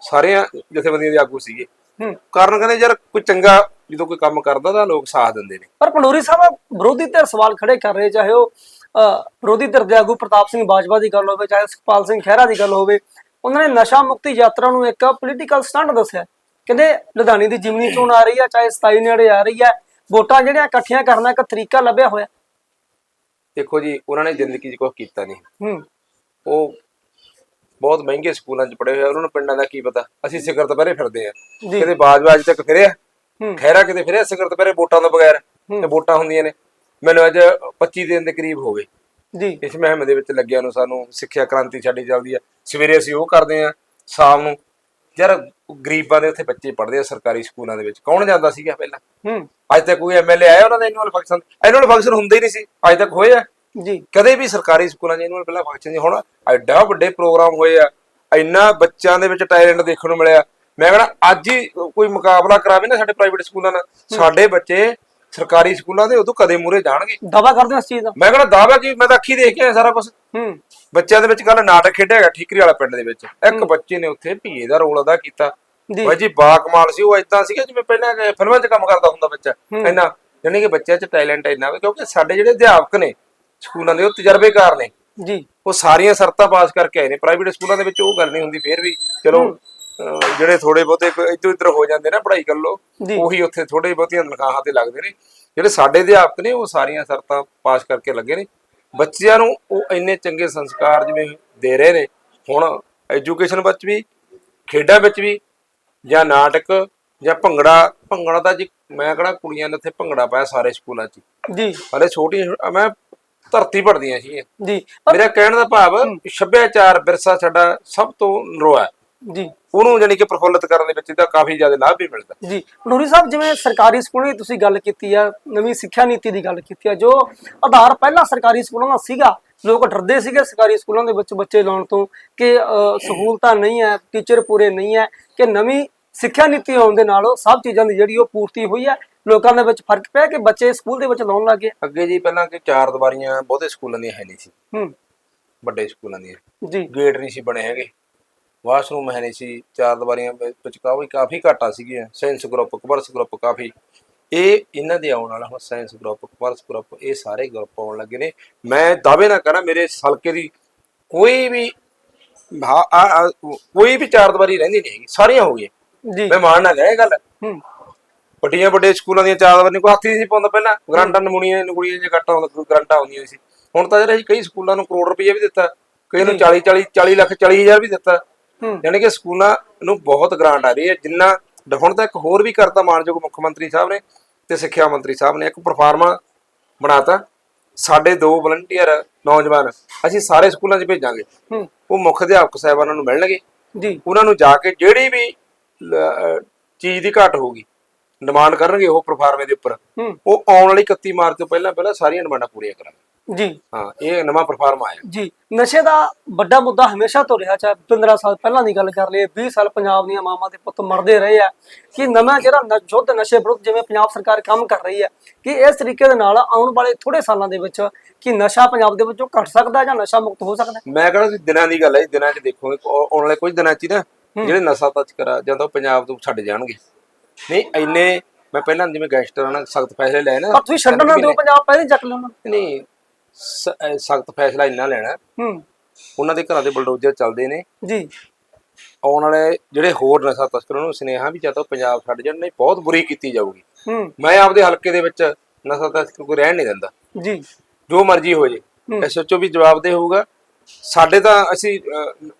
ਸਾਰੀਆਂ ਜਥੇਬੰਦੀਆਂ ਦੇ ਆਗੂ ਸੀਗੇ। ਹੂੰ। ਕਾਰਨ ਕਹਿੰਦੇ ਯਾਰ ਕੋਈ ਚੰਗਾ ਜਦੋਂ ਕੋਈ ਕੰਮ ਕਰਦਾ ਤਾਂ ਲੋਕ ਸਾਥ ਦਿੰਦੇ ਨੇ। ਪਰ ਪੰਡੋਰੀ ਸਾਹਿਬ ਵਿਰੋਧੀ ਧਿਰ ਸਵਾਲ ਖੜੇ ਕਰ ਰਹੇ ਚਾਹੇ ਉਹ ਵਿਰੋਧੀ ਧਿਰ ਦੇ ਆਗੂ ਪ੍ਰਤਾਪ ਸਿੰਘ ਬਾਜਵਾ ਦੀ ਗੱਲ ਹੋਵੇ ਚਾਹੇ ਸੁਖਪਾਲ ਸਿੰਘ ਖਹਿਰਾ ਦੀ ਗੱਲ ਹੋਵੇ ਉਹਨਾਂ ਨੇ ਨਸ਼ਾ ਮੁਕਤੀ ਯਾਤਰਾ ਨੂੰ ਇੱਕ ਪੋਲੀਟੀਕਲ ਸਟੰਟ ਦੱਸਿਆ। ਕਹਿੰਦੇ ਲੁਧਿਆਣੇ ਦੀ ਜਿਮਨੀ ਚੋਣ ਆ ਰਹੀ ਆ ਚਾਹੇ 27 ਨੇੜੇ ਆ ਰਹੀ ਆ ਵੋਟਾਂ ਜਿਹੜੀਆਂ ਇਕੱਠੀਆਂ ਕਰਨ ਇੱਕ ਤਰੀਕਾ ਲੱਭਿਆ ਹੋਇਆ। ਦੇਖੋ ਜੀ ਉਹਨਾਂ ਨੇ ਜ਼ਿੰਦਗੀ 'ਚ ਕੁਝ ਕੀਤਾ ਨਹੀਂ। ਹੂੰ। ਉਹ ਬਹੁਤ ਮਹਿੰਗੇ ਸਕੂਲਾਂ 'ਚ ਪੜ੍ਹੇ ਹੋਏ ਆ ਉਹਨਾਂ ਨੂੰ ਪਿੰਡਾਂ ਦਾ ਕੀ ਪਤਾ? ਅਸੀਂ ਸਿਖਰ ਦੁਪਹਿਰੇ ਫਿਰਦੇ ਆ। ਕਿਤੇ ਬਾਜਵਾ ਅੱਜ ਤੱਕ ਫਿਰਿਆ? ਖੈਰਾ ਕਿਤੇ ਫਿਰਿਆ? ਸਿਖਰ ਦੁਪਹਿਰੇ ਵੋਟਾਂ ਤੋਂ ਬਗੈਰ ਤੇ ਵੋਟਾਂ ਹੁੰਦੀਆਂ ਨੇ। ਮੈਨੂੰ ਅੱਜ 25 ਦਿਨ ਦੇ ਕਰੀਬ ਹੋ ਗਏ। ਜੀ। ਇਸ ਮਹਿਮ ਦੇ ਵਿੱਚ ਲੱਗਿਆ ਨੂੰ ਸਾਨੂੰ ਸਿੱਖਿਆ ਕ੍ਰਾਂਤੀ ਸਾਡੀ ਚੱਲਦੀ ਆ। ਸਵੇਰੇ ਅਸੀਂ ਉਹ ਕਰਦੇ ਆ ਸ਼ਾਮ ਨੂੰ। ਯਾਰ ਗਰੀਬਾਂ ਦੇ ਉੱਥੇ ਬੱਚੇ ਪੜ੍ਹਦੇ ਆ ਸਰਕਾਰੀ ਸਕੂਲਾਂ ਦੇ ਵਿੱਚ। ਕੌਣ ਜਾਂਦਾ ਸੀਗਾ ਪਹਿਲਾਂ? ਹੂੰ। ਅੱਜ ਤੱਕ ਕੋਈ ਐਮਐਲਏ ਆਇਆ ਉਹਨਾਂ ਦਾ ਐਨੂਅਲ ਫੰਕਸ਼ਨ ਐਨੂਅਲ ਫੰਕਸ਼ਨ ਹੁੰਦੇ ਹੀ ਨਹੀਂ ਸੀ। ਅੱਜ ਤੱਕ ਹੋਏ ਆ। ਜੀ। ਕਦੇ ਵੀ ਸਰਕਾਰੀ ਸਕੂਲਾਂ 'ਚ ਐਨੂਅਲ ਪਹਿਲਾਂ ਫੰਕਸ਼ਨ ਨਹੀਂ ਹੁਣ। ਐਡਾ ਵੱਡੇ ਪ੍ਰੋਗਰਾਮ ਹੋਏ ਆ। ਇੰਨਾ ਬੱਚਿਆਂ ਦੇ ਵਿੱਚ ਟੈਲੈਂਟ ਦੇਖਣ ਨੂੰ ਮਿਲਿਆ। ਮੈਂ ਕਹਿੰਦਾ ਅੱਜ ਹੀ ਕੋਈ ਮੁਕਾਬਲਾ ਕਰਾਵੇ ਨਾ ਸਾਡੇ ਪ੍ਰਾਈਵੇਟ ਸਕੂਲਾਂ ਨਾਲ ਸਾਡੇ ਬੱਚੇ ਸਰਕਾਰੀ ਸਕੂਲਾਂ ਦੇ ਉਦੋਂ ਕਦੇ ਮੂਰੇ ਜਾਣਗੇ। ਦਾਵਾ ਕਰਦੇ ਹੋ ਇਸ ਚੀਜ਼ ਦਾ? ਮੈਂ ਕਹਿੰਦਾ ਦਾਵਾ ਕੀ ਮੈਂ ਤਾਂ ਅੱਖੀ ਦੇਖ ਕੇ ਆਇਆ ਸਾਰਾ ਕੁਝ ਹੂੰ। ਬੱਚਿਆਂ ਦੇ ਵਿੱਚ ਕੱਲ ਨਾਟਕ ਖੇਡਿਆ ਹੈਗਾ ਠੀਕਰੀ ਵਾਲਾ ਪਿੰਡ ਦੇ ਵਿੱਚ। ਇੱਕ ਬੱਚੇ ਨੇ ਉੱਥੇ ਭੀਏ ਦਾ ਰੋਲ ਅਦਾ ਕੀਤਾ। ਬਾਈ ਜੀ ਬਾ ਕਮਾਲ ਸੀ ਉਹ ਇਦਾਂ ਸੀਗਾ ਜਿਵੇਂ ਪਹਿਲਾਂ ਫਿਲਮਾਂ 'ਚ ਕੰਮ ਕਰਦਾ ਹੁੰਦਾ ਬੱਚਾ। ਇੰਨਾ ਯਾਨੀ ਕਿ ਬੱਚਿਆਂ 'ਚ ਟੈਲੈਂਟ ਇੰਨਾ ਵਾ ਕਿਉਂਕਿ ਸਾਡੇ ਜਿਹੜੇ ਅਧਿਆਪਕ ਨੇ ਸਕੂਲਾਂ ਦੇ ਉਹ ਤਜਰਬੇਕਾਰ ਨੇ। ਜੀ। ਉਹ ਸਾਰੀਆਂ ਸ਼ਰਤਾਂ ਪਾਸ ਕਰਕੇ ਆਏ ਨੇ। ਪ੍ਰਾਈਵੇਟ ਸਕੂਲਾਂ ਦੇ ਵਿੱਚ ਉਹ ਗੱਲ ਨਹੀਂ ਹੁੰਦੀ ਫੇਰ ਵੀ ਚਲੋ ਜਿਹੜੇ ਥੋੜੇ ਬਹੁਤੇ ਇੱਧਰ ਇੱਧਰ ਹੋ ਜਾਂਦੇ ਨਾ ਪੜ੍ਹਾਈ ਕਰ ਲੋ। ਉਹੀ ਉੱਥੇ ਥੋੜੇ ਬਹੁਤੀਆਂ ਤਨਖਾਹਾਂ ਤੇ ਲੱਗਦੇ ਨੇ। ਜਿਹੜੇ ਸਾਡੇ ਅਧਿਆਪਕ ਨੇ ਉਹ ਸਾਰੀਆਂ ਸ਼ਰਤਾਂ ਪਾਸ ਕਰਕੇ ਲੱਗੇ ਨੇ। ਬੱਚਿਆਂ ਨੂੰ ਉਹ ਇੰਨੇ ਚੰਗੇ ਸੰਸਕਾਰ ਜਿਵੇਂ ਦੇ ਰਹੇ ਨੇ ਹੁਣ ਐਜੂਕੇਸ਼ਨ ਵਿੱਚ ਵੀ ਖੇਡਾਂ ਵਿੱਚ ਵੀ ਜਾਂ ਨਾਟਕ ਜਾਂ ਭੰਗੜਾ ਭੰਗੜਾ ਤਾਂ ਜੀ ਮੈਂ ਕਿਹੜਾ ਕੁੜੀਆਂ ਨੇ ਉੱਥੇ ਭੰਗੜਾ ਪਾਇਆ ਸਾਰੇ ਸਕੂਲਾਂ 'ਚ। ਜੀ। ਹਲੇ ਛੋਟੀ ਮੈਂ ਧਰਤੀ ਪੜਦੀਆਂ ਸੀ ਜੀ। ਮੇਰਾ ਕਹਿਣ ਦਾ ਭਾਵ ਸੱਭਿਆਚਾਰ ਵਿਰਸਾ ਸਾਡਾ ਸਭ ਤੋਂ ਨਰੋਆ। ਜੀ। ਉਹਨੂੰ ਜਾਨੀ ਕਿ ਪ੍ਰਫੁੱਲਤ ਕਰਨ ਦੇ ਵਿੱਚ ਇਹਦਾ ਕਾਫੀ ਜ਼ਿਆਦਾ ਲਾਭ ਵੀ ਮਿਲਦਾ। ਜੀ। ਨੂਰੀ ਸਾਹਿਬ ਜਿਵੇਂ ਸਰਕਾਰੀ ਸਕੂਲਾਂ ਦੀ ਤੁਸੀਂ ਗੱਲ ਕੀਤੀ ਆ ਨਵੀਂ ਸਿੱਖਿਆ ਨੀਤੀ ਦੀ ਗੱਲ ਕੀਤੀ ਆ ਜੋ ਆਧਾਰ ਪਹਿਲਾਂ ਸਰਕਾਰੀ ਸਕੂਲਾਂ ਦਾ ਸੀਗਾ ਲੋਕ ਡਰਦੇ ਸੀਗੇ ਸਰਕਾਰੀ ਸਕੂਲਾਂ ਦੇ ਵਿੱਚ ਬੱਚੇ ਲਾਉਣ ਤੋਂ ਕਿ ਸਹੂਲਤਾਂ ਨਹੀਂ ਹੈ ਟੀਚਰ ਪੂਰੇ ਨਹੀਂ ਹੈ ਕਿ ਨਵੀਂ ਸਿੱਖਿਆ ਨੀਤੀ ਆਉਣ ਦੇ ਨਾਲ ਉਹ ਸਭ ਚੀਜ਼ਾਂ ਦੀ ਜਿਹੜੀ ਉਹ ਪੂਰਤੀ ਹੋਈ ਹੈ ਲੋਕਾਂ ਦੇ ਵਿੱਚ ਫ਼ਰਕ ਪਿਆ ਕਿ ਬੱਚੇ ਸਕੂਲ ਦੇ ਵਿੱਚ ਲਾਉਣ ਲੱਗੇ? ਅੱਗੇ ਜੀ ਪਹਿਲਾਂ ਕਿ ਚਾਰ ਦੀਵਾਰੀਆਂ ਬਹੁਤੇ ਸਕੂਲਾਂ ਦੀਆਂ ਹੈ ਨਹੀਂ ਸੀ। ਹੂੰ। ਵੱਡੇ ਸਕੂਲਾਂ ਦੀਆਂ। ਜੀ। ਗੇਟ ਨਹੀਂ ਸੀ ਬਣੇ ਹੈਗੇ। ਵਾਸ਼ਰੂਮ ਹੈ ਨਹੀਂ ਸੀ ਚਾਰ ਦੀਵਾਰੀਆਂ ਵਿੱਚ ਕਾਫੀ ਕਾਫੀ ਘਾਟਾ ਸੀਗੀਆਂ ਸਾਇੰਸ ਗਰੁੱਪ ਕਮਰਸ ਗਰੁੱਪ ਕਾਫੀ। ਇਹ ਇਹਨਾਂ ਦੇ ਆਉਣ ਵਾਲਾ ਹੁਣ ਸਾਇੰਸ ਗਰੁੱਪ ਕਮਰਸ ਗਰੁੱਪ ਇਹ ਸਾਰੇ ਗਰੁੱਪ ਆਉਣ ਲੱਗੇ ਨੇ। ਮੈਂ ਦਾਅਵੇ ਨਾ ਕਰਾਂ ਮੇਰੇ ਹਲਕੇ ਦੀ ਕੋਈ ਵੀ ਕੋਈ ਵੀ ਚਾਰ ਦੀਵਾਰੀ ਰਹਿੰਦੀ ਨਹੀਂ ਹੈਗੀ ਸਾਰੀਆਂ ਹੋ ਗਈਆਂ। ਜੀ। ਮੈਂ ਮੰਨਣਾ ਗਿਆ ਇਹ ਗੱਲ। ਹੂੰ। ਵੱਡੀਆਂ ਵੱਡੇ ਸਕੂਲਾਂ ਦੀਆਂ ਚਾਰ ਵਾਰ ਨਹੀਂ ਕੋਈ ਹੱਥ ਨਹੀਂ ਪਾਉਂਦਾ ਪਹਿਲਾਂ। ਗ੍ਰਾਂਟਾਂ ਨਮੂਨੀਆਂ ਨਗੁੜੀਆਂ ਜਿਹਾ ਘੱਟ ਆਉਂਦਾ ਗ੍ਰਾਂਟਾਂ ਆਉਂਦੀਆਂ ਸੀ। ਹੁਣ ਤਾਂ ਜਿਹੜਾ ਕਈ ਸਕੂਲਾਂ ਨੂੰ ਕਰੋੜ ਰੁਪਏ ਵੀ ਦਿੱਤਾ। ਕਈ ਨੂੰ 40 40 40 ਲੱਖ 40 ਹਜ਼ਾਰ ਵੀ ਦਿੱਤਾ। ਯਾਨੀ ਕਿ ਸਕੂਲਾਂ ਨੂੰ ਬਹੁਤ ਗ੍ਰਾਂਟ ਆ ਰਹੀ ਹੈ। ਜਿੰਨਾ ਹੁਣ ਤਾਂ ਇੱਕ ਹੋਰ ਵੀ ਕਰਤਾ ਮਾਨਯੋਗ ਮੁੱਖ ਮੰਤਰੀ ਸਾਹਿਬ ਨੇ ਤੇ ਸਿੱਖਿਆ ਮੰਤਰੀ ਸਾਹਿਬ ਨੇ ਇੱਕ ਪਰਫਾਰਮਾ ਬਣਾਤਾ। ਸਾਡੇ ਦੋ ਵਲੰਟੀਅਰ ਨੌਜਵਾਨ ਅਸੀਂ ਸਾਰੇ ਸਕੂਲਾਂ 'ਚ ਭੇਜਾਂਗੇ। ਉਹ ਮੁੱਖ ਅਧਿਆਪਕ ਸਾਹਿਬਾਨਾਂ ਨੂੰ ਮਿਲਣਗੇ। ਜੀ। ਉਹਨਾਂ ਨੂੰ ਜਾ ਕੇ ਜਿਹੜੀ ਵੀ ਚੀਜ਼ ਦੀ ਘਾਟ ਹੋਊਗੀ ਡਿਮਾਂਡ ਕਰਨਗੇ ਉਹ ਪਰਫਾਰਮੇ ਦੇ ਉੱਪਰ। ਉਹ ਆਉਣ ਵਾਲੀ 31 ਮਾਰਚ ਤੋਂ ਪਹਿਲਾਂ ਪਹਿਲਾਂ ਸਾਰੀਆਂ ਡਿਮਾਂਡਾਂ ਪੂਰੀਆਂ ਕਰਾਂਗੇ। ਜੀ। ਹਾਂ ਇਹ ਨਵਾਂ ਪਰਫਾਰਮ ਆਇਆ। ਜੀ ਨਸ਼ੇ ਦਾ ਵੱਡਾ ਮੁੱਦਾ ਹਮੇਸ਼ਾ ਤੋਂ ਰਿਹਾ ਚਾਹੇ 15 ਸਾਲ ਪਹਿਲਾਂ ਦੀ ਗੱਲ ਕਰ ਲਈਏ 20 ਸਾਲ ਪੰਜਾਬ ਦੀਆਂ ਮਾਵਾਂ ਦੇ ਪੁੱਤ ਮਰਦੇ ਰਹੇ ਆ ਕਿ ਨਵਾਂ ਜਿਹੜਾ ਯੁੱਧ ਨਸ਼ੇ ਵਿਰੁੱਧ ਜਿਵੇਂ ਪੰਜਾਬ ਸਰਕਾਰ ਕੰਮ ਕਰ ਰਹੀ ਹੈ ਕਿ ਇਸ ਤਰੀਕੇ ਦੇ ਨਾਲ ਆਉਣ ਵਾਲੇ ਥੋੜੇ ਸਾਲਾਂ ਦੇ ਵਿੱਚ ਕਿ ਨਸ਼ਾ ਪੰਜਾਬ ਦੇ ਵਿੱਚੋਂ ਘਟ ਸਕਦਾ ਜਾਂ ਨਸ਼ਾ ਮੁਕਤ ਹੋ ਸਕਦਾ? ਮੈਂ ਕਹਿੰਦਾ ਤੁਸੀਂ ਦਿਨਾਂ ਦੀ ਗੱਲ ਹੈ ਦਿਨਾਂ 'ਚ ਦੇਖੋਗੇ ਆਉ- ਆਉਣ ਵਾਲੇ ਕੁਝ ਦਿਨਾਂ 'ਚ ਹੀ ਨਾ ਜਿਹੜੇ ਨਸ਼ਾ ਤਸਕਰ ਜਾਂ ਤਾਂ ਉਹ ਪੰਜਾਬ ਤੋਂ ਛੱਡ ਜਾਣਗੇ। ਨਹੀਂ ਇੰਨੇ ਮੈਂ ਪਹਿਲਾਂ ਜਿਵੇਂ ਗੈਂਗਸਟਰਾਂ ਨਾਲ ਸਖਤ ਫੈਸਲੇ ਲਏ ਨਾ ਤੁਸੀਂ ਛੱਡਣ ਦਿਓ ਪੰਜਾਬ ਪਹਿਲੇ ਚੱਕ ਲੈਣਾ ਨਹੀਂ ਸਖਤ ਫੈਸਲਾ ਇੰਨਾ ਲੈਣਾ ਹੂੰ। ਉਹਨਾਂ ਦੇ ਘਰਾਂ ਦੇ ਬਲਡੋਜ਼ਰ ਚੱਲਦੇ ਨੇ। ਜੀ। ਆਉਣ ਵਾਲੇ ਜਿਹੜੇ ਹੋਰ ਨਸ਼ਾ ਤਸਕਰਾਂ ਨੂੰ ਸੁਨੇਹਾ ਵੀ ਚਾਹਤਾ ਪੰਜਾਬ ਛੱਡ ਜਾਣ ਨਹੀਂ ਬਹੁਤ ਬੁਰੀ ਕੀਤੀ ਜਾਊਗੀ। ਹੂੰ। ਮੈਂ ਆਪਦੇ ਹਲਕੇ ਦੇ ਵਿੱਚ ਨਸ਼ਾ ਤਸਕਰ ਕੋਈ ਰਹਿਣ ਨਹੀਂ ਦਿੰਦਾ। ਜੀ। ਜੋ ਮਰਜ਼ੀ ਹੋ ਜੇ ਐਸਐਚਓ ਵੀ ਜਵਾਬਦੇ ਹੋਊਗਾ। ਸਾਡੇ ਤਾਂ ਅਸੀਂ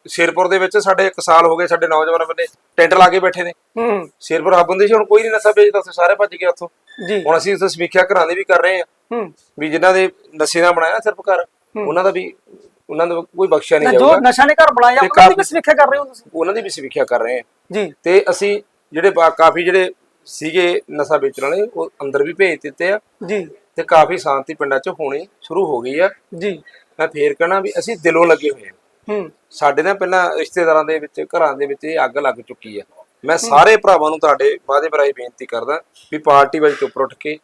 ਸ਼ੇਰਪੁਰ ਦੇ ਵਿੱਚ ਸਾਡੇ 1 ਸਾਲ ਹੋ ਗਏ ਸਾਡੇ ਨੌਜਵਾਨ ਬੰਦੇ ਟੈਂਟ ਲਾ ਕੇ ਬੈਠੇ ਨੇ। ਹੂੰ। ਸ਼ੇਰਪੁਰ ਹੱਬ ਹੁੰਦੀ ਸੀ ਹੁਣ ਕੋਈ ਨਹੀਂ ਨਸ਼ਾ ਵੇਚਦਾ ਸਾਰੇ ਭੱਜ ਗਏ ਉੱਥੋਂ। ਜੀ। ਹੁਣ ਅਸੀਂ ਉੱਥੇ ਸਮੀਖਿਆ ਘਰਾਂ ਦੀ ਵੀ ਕਰ ਰਹੇ ਹਾਂ। ਹੂੰ। ਵੀ ਜਿਨ੍ਹਾਂ ਦੇ ਨਸ਼ੇ ਨਾਲ ਬਣਾਇਆ ਸਿਰਫ ਘਰ ਉਹਨਾਂ ਦਾ ਵੀ ਉਹਨਾਂ ਦਾ ਕੋਈ ਬਖਸ਼ਿਆ ਨਹੀਂ ਜੋ ਜਾਊਗਾ ਨਸ਼ਾ ਨੇ ਘਰ ਬਣਾਇਆ ਉਹਨਾਂ ਦੀ ਵੀ ਸਮੀਖਿਆ ਕਰ ਰਹੇ ਹੋ ਤੁਸੀਂ। ਉਹਨਾਂ ਦੀ ਵੀ ਸਮੀਖਿਆ ਕਰ ਰਹੇ ਹਾਂ। ਜੀ। ਤੇ ਅਸੀਂ ਜਿਹੜੇ ਕਾਫੀ ਜਿਹੜੇ ਸੀਗੇ ਨਸ਼ਾ ਵੇਚਣ ਵਾਲੇ ਉਹ ਅੰਦਰ ਵੀ ਭੇਜ ਦਿੱਤੇ ਆ। ਜੀ। ਤੇ ਕਾਫੀ ਸ਼ਾਂਤੀ ਪਿੰਡਾਂ 'ਚ ਹੋਣੀ ਸ਼ੁਰੂ ਹੋ ਗਈ ਆ। ਜੀ। ਮੈਂ ਫੇਰ ਕਹਣਾ ਵੀ ਅਸੀਂ ਦਿਲੋਂ ਲੱਗੇ ਹੋਏ ਹਾਂ। ਹੂੰ। ਸਾਡੇ ਨਾਲ ਪਹਿਲਾਂ ਰਿਸ਼ਤੇਦਾਰਾਂ ਦੇ ਵਿੱਚ ਘਰਾਂ ਦੇ ਵਿੱਚ ਇਹ ਅੱਗ ਲੱਗ ਚੁੱਕੀ ਆ। ਮੈਂ ਸਾਰੇ ਭਰਾਵਾਂ ਨੂੰ ਤੁਹਾਡੇ ਵਾਅਦੇ ਬਰਾਈ ਬੇਨਤੀ ਕਰਦਾ ਵੀ ਪਾਰਟੀ ਤੋਂ ਉੱਪਰ ਉੱਠ ਕੇ